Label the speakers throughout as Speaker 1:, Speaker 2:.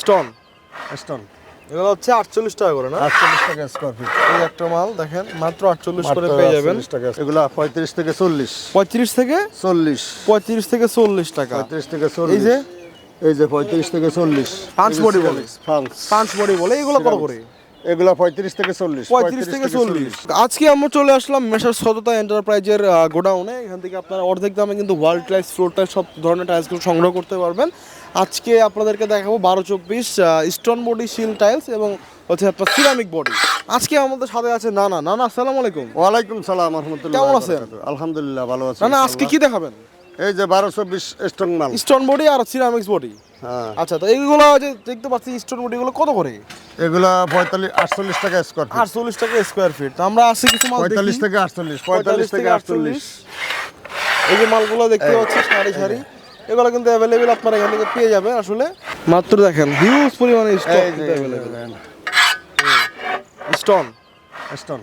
Speaker 1: Stone.
Speaker 2: Stone.
Speaker 1: এগুলো হচ্ছে আটচল্লিশ টাকা করে না?
Speaker 2: আটচল্লিশ টাকা স্কোয়ার ফিট
Speaker 1: এই একটা মাল দেখেন মাত্র আটচল্লিশ করে পেয়ে যাবেন।
Speaker 2: টাকা। এগুলা পঁয়ত্রিশ থেকে চল্লিশ।
Speaker 1: পঁয়ত্রিশ থেকে
Speaker 2: চল্লিশ।
Speaker 1: পঁয়ত্রিশ থেকে চল্লিশ টাকা।
Speaker 2: পঁয়ত্রিশ থেকে
Speaker 1: এই যে?
Speaker 2: এই যে পঁয়ত্রিশ থেকে চল্লিশ।
Speaker 1: পাঁচ বডি বলে। পাঁচ বডি বলে এগুলো কত করে?
Speaker 2: এগুলা পঁয়ত্রিশ থেকে চল্লিশ
Speaker 1: পঁয়ত্রিশ থেকে চল্লিশ। আজকে আমরা চলে আসলাম মেশার সততা এন্টারপ্রাইজের গোডাউনে। এখান থেকে আপনারা অর্ধেক দামে কিন্তু ওয়ার্ল্ড টাইলস ফ্লোর টাইলস সব ধরনের টাইলসগুলো সংগ্রহ করতে পারবেন। আজকে আপনাদেরকে দেখাবো বারো চব্বিশ স্টোন বডি শিল টাইলস এবং হচ্ছে আপনার সিরামিক বডি আজকে আমাদের সাথে আছে নানা। নানা আসসালামু আলাইকুম।
Speaker 2: ওয়ালাইকুম সালাম রহমতুল্লাহ
Speaker 1: কেমন আছেন?
Speaker 2: আলহামদুলিল্লাহ ভালো আছি
Speaker 1: নানা আজকে কি দেখাবেন?
Speaker 2: এই যে বারোশো বিশ স্ট্রং মাল
Speaker 1: স্টোন বডি আর সিরামিক্স বডি আচ্ছা তো এইগুলো যে দেখতে পাচ্ছি স্টোন বডিগুলো কত করে?
Speaker 2: এগুলা পঁয়তাল্লিশ আটচল্লিশ টাকা স্কোয়ার ফিট
Speaker 1: আটচল্লিশ টাকা স্কোয়ার ফিট আমরা আসি কিছু মাল
Speaker 2: পঁয়তাল্লিশ থেকে আটচল্লিশ পঁয়তাল্লিশ থেকে আটচল্লিশ।
Speaker 1: এই যে মালগুলো দেখতে পাচ্ছি সারি সারি এগুলো কিন্তু অ্যাভেলেবেল আপনারা এখান থেকে পেয়ে যাবেন আসলে। মাত্র দেখেন হিউজ পরিমাণে স্টক অ্যাভেলেবেল স্টোন
Speaker 2: স্টোন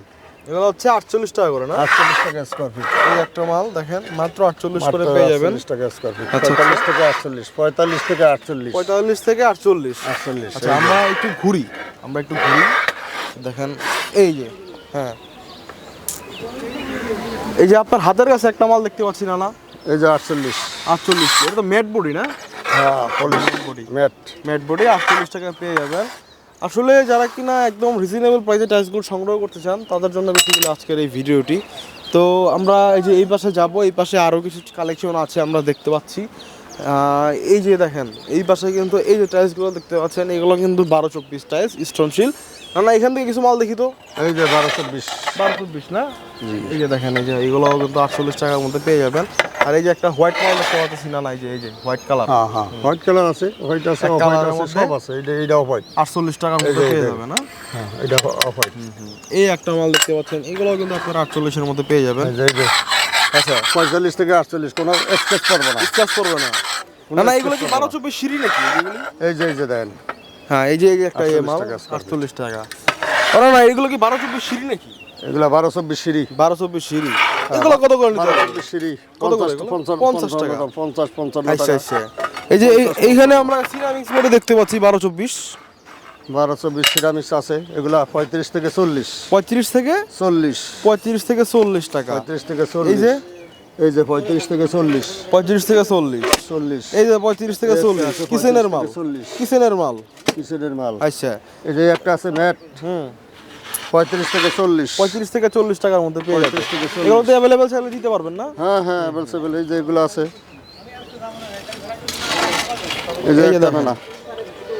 Speaker 1: এগুলো হচ্ছে আটচল্লিশ টাকা করে না?
Speaker 2: আটচল্লিশ টাকা স্কোয়ার ফিট
Speaker 1: এই একটা মাল দেখেন মাত্র আটচল্লিশ করে পেয়ে যাবেন।
Speaker 2: টাকা স্কোয়ার ফিট
Speaker 1: আচ্ছা,
Speaker 2: পঁয়তাল্লিশ থেকে আটচল্লিশ পঁয়তাল্লিশ থেকে আটচল্লিশ।
Speaker 1: পঁয়তাল্লিশ থেকে আটচল্লিশ।
Speaker 2: আটচল্লিশ
Speaker 1: আচ্ছা আমরা একটু ঘুরি। আমরা একটু ঘুরি। দেখেন এই যে হ্যাঁ। এই যে আপনার হাতের কাছে একটা মাল দেখতে পাচ্ছি না না?
Speaker 2: এই যে আটচল্লিশ।
Speaker 1: আটচল্লিশ এটা তো ম্যাট বডি না?
Speaker 2: হ্যাঁ
Speaker 1: বডি।
Speaker 2: ম্যাট।
Speaker 1: ম্যাট বডি আটচল্লিশ টাকা পেয়ে যাবেন। আসলে যারা কিনা একদম রিজনেবল প্রাইসে টাইলসগুলো সংগ্রহ করতে চান তাদের জন্য বেসিক্যালি আজকের এই ভিডিওটি। তো আমরা এই যে এই পাশে যাব এই পাশে আরও কিছু কালেকশন আছে আমরা দেখতে পাচ্ছি। আহ, এই যে দেখেন এই পাশে কিন্তু এই যে টাইলসগুলো দেখতে পাচ্ছেন এগুলো কিন্তু বারো চব্বিশ টাইলস স্টোনশিল না না এখান থেকে কিছু মাল দেখি তো।
Speaker 2: এই যে বারো চব্বিশ।
Speaker 1: বারো চব্বিশ না? এই যে দেখেন এই যে এইগুলো কিন্তু আটচল্লিশ টাকার মধ্যে পেয়ে যাবেন। আর এই যে একটা হোয়াইট মাল দেখতে পাচ্ছি না না এই যে এই যে হোয়াইট কালার।
Speaker 2: হ্যাঁ হ্যাঁ হোয়াইট কালার আছে হোয়াইট আছে হোয়াইট আছে সব আছে এইটা এইটাও হোয়াইট
Speaker 1: আটচল্লিশ টাকার মধ্যে পেয়ে
Speaker 2: এই যে।
Speaker 1: যাবে না?
Speaker 2: হ্যাঁ এটা অফ হোয়াইট
Speaker 1: এই একটা মাল দেখতে পাচ্ছেন এগুলো কিন্তু আপনার আটচল্লিশের মধ্যে পেয়ে যাবেন। আচ্ছা।
Speaker 2: পঁয়তাল্লিশ থেকে আটচল্লিশ কোনো এক্সপেক্ট করব না।
Speaker 1: স্ক্র্যাচ করবে না। না না এগুলো কি বারো চব্বিশ সিঁড়ি নাকি
Speaker 2: এই যে এই যে দেন
Speaker 1: হ্যাঁ এই যে একটা ইয়ে
Speaker 2: 48
Speaker 1: মাল
Speaker 2: টাকা
Speaker 1: ও না এগুলো কি বারো চব্বিশ সিঁড়ি নাকি?
Speaker 2: এগুলা বারোশো বিশ সিঁড়ি।
Speaker 1: বারো চব্বিশ সিঁড়ি এগুলো কত করে
Speaker 2: বারো? চব্বিশ সিঁড়ি
Speaker 1: কত করে?
Speaker 2: পঞ্চাশ
Speaker 1: টাকা।
Speaker 2: পঞ্চাশ পঞ্চান্ন
Speaker 1: আচ্ছা আচ্ছা এই যে এই- এইখানে আমরা সিরামিক্স বোর্ডে দেখতে পাচ্ছি বারো চব্বিশ
Speaker 2: বারো চব্বিশ সিরামিক্স আছে এগুলা পঁয়ত্রিশ থেকে চল্লিশ।
Speaker 1: পঁয়ত্রিশ থেকে?
Speaker 2: চল্লিশ।
Speaker 1: পঁয়ত্রিশ থেকে চল্লিশ টাকা।
Speaker 2: পঁয়ত্রিশ থেকে
Speaker 1: এই
Speaker 2: চল্লিশ
Speaker 1: যে?
Speaker 2: এই যে পঁয়ত্রিশ থেকে চল্লিশ।
Speaker 1: পঁয়ত্রিশ থেকে চল্লিশ।
Speaker 2: চল্লিশ।
Speaker 1: এই যে পঁয়ত্রিশ থেকে চল্লিশ। কিচেনের মাল।
Speaker 2: 40
Speaker 1: কিচেনের মাল।
Speaker 2: কিচেনের মাল।
Speaker 1: আচ্ছা।
Speaker 2: এই যে একটা আছে ম্যাট।
Speaker 1: হুম।
Speaker 2: পঁয়ত্রিশ থেকে চল্লিশ।
Speaker 1: পঁয়ত্রিশ থেকে চল্লিশ টাকার মধ্যে পেয়ে যাবে।
Speaker 2: 35 থেকে 40
Speaker 1: এগুলো তো অ্যাভেলেবেল চাইলে দিতে পারবেন না?
Speaker 2: হ্যাঁ হ্যাঁ অ্যাভেলেবল এই যে এগুলো আছে। এই যে একটা না।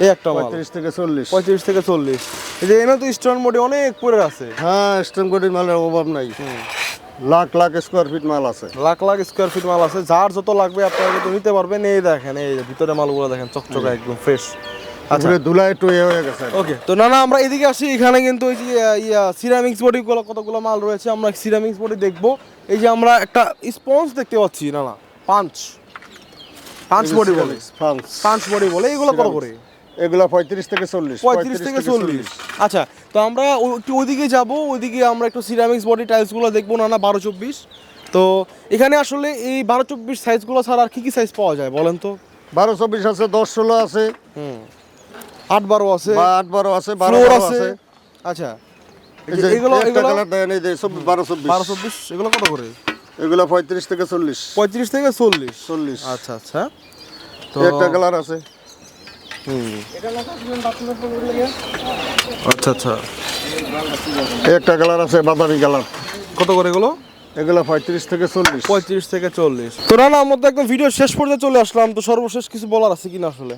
Speaker 1: এই একটা মাল।
Speaker 2: পঁয়ত্রিশ থেকে চল্লিশ।
Speaker 1: পঁয়ত্রিশ থেকে চল্লিশ। এই যে এনে তো স্টোন মোডে অনেক আছে।
Speaker 2: হ্যাঁ মালের অভাব নাই। লাখ লাখ স্কোয়ার ফিট মাল আছে।
Speaker 1: লাখ লাখ স্কোয়ার ফিট মাল আছে। যার যত লাগবে আপনারা নিতে পারবেন। এই দেখেন এই ভিতরে মালগুলো দেখেন চকচকা একদম ফ্রেশ
Speaker 2: পুরো ধুলা একটু হয়ে গেছে
Speaker 1: ওকে তো না না আমরা এদিকে আসি। এখানে কিন্তু ওই যে ইয়া সিরামিক্স বডি গুলো কতগুলো মাল রয়েছে আমরা সিরামিক্স বডি দেখব। এই যে আমরা একটা স্পঞ্জ দেখতে পাচ্ছি না না বডি বলে। বডি বলে এগুলো কত করে?
Speaker 2: এগুলা পঁয়ত্রিশ থেকে চল্লিশ
Speaker 1: পঁয়ত্রিশ থেকে চল্লিশ। আচ্ছা তো আমরা একটু ওইদিকে যাব ওইদিকে আমরা একটু সিরামিক্স বডি টাইলসগুলো দেখব না না বারো চব্বিশ। তো এখানে আসলে এই বারো চব্বিশ সাইজগুলো ছাড়া আর কি কি সাইজ পাওয়া যায় বলেন তো?
Speaker 2: বারো চব্বিশ আছে দশ ষোলো আছে।
Speaker 1: হুম। আট বারো আছে।
Speaker 2: বা আট বারো আছে বারো
Speaker 1: আছে। আচ্ছা। এগুলো
Speaker 2: একটা
Speaker 1: এগুলো
Speaker 2: কালার দেন এই যে চব্বিশ বারো চব্বিশ।
Speaker 1: বারো চব্বিশ এগুলো কত করে?
Speaker 2: এগুলা পঁয়ত্রিশ থেকে চল্লিশ।
Speaker 1: পঁয়ত্রিশ থেকে চল্লিশ।
Speaker 2: চল্লিশ।
Speaker 1: আচ্ছা আচ্ছা। তো
Speaker 2: একটা কালার আছে।
Speaker 1: হুম। আচ্ছা আচ্ছা।
Speaker 2: একটা কালার আছে বাদামি কালার
Speaker 1: কত করে এগুলো?
Speaker 2: এগুলা পঁয়ত্রিশ থেকে চল্লিশ।
Speaker 1: পঁয়ত্রিশ থেকে চল্লিশ। তো না না আমরা তো একদম ভিডিও শেষ পর্যায়ে চলে আসলাম তো সর্বশেষ কিছু বলার আছে কিনা আসলে?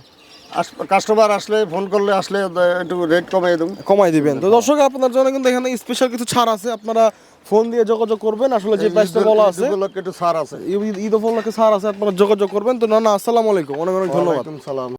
Speaker 2: কাস্টমার আসলে ফোন করলে আসলে একটু রেট কমাই দেবো
Speaker 1: কমাই দিবেন তো দর্শক আপনার জন্য কিন্তু এখানে স্পেশাল কিছু ছাড় আছে আপনারা ফোন দিয়ে যোগাযোগ করবেন আসলে যে প্রাইসটা বলা আছে
Speaker 2: একটু ছাড় আছে
Speaker 1: ঈদ উপলক্ষে ছাড় আছে আপনারা যোগাযোগ করবেন তো না না আসসালামু আলাইকুম অনেক অনেক ধন্যবাদ
Speaker 2: সালাম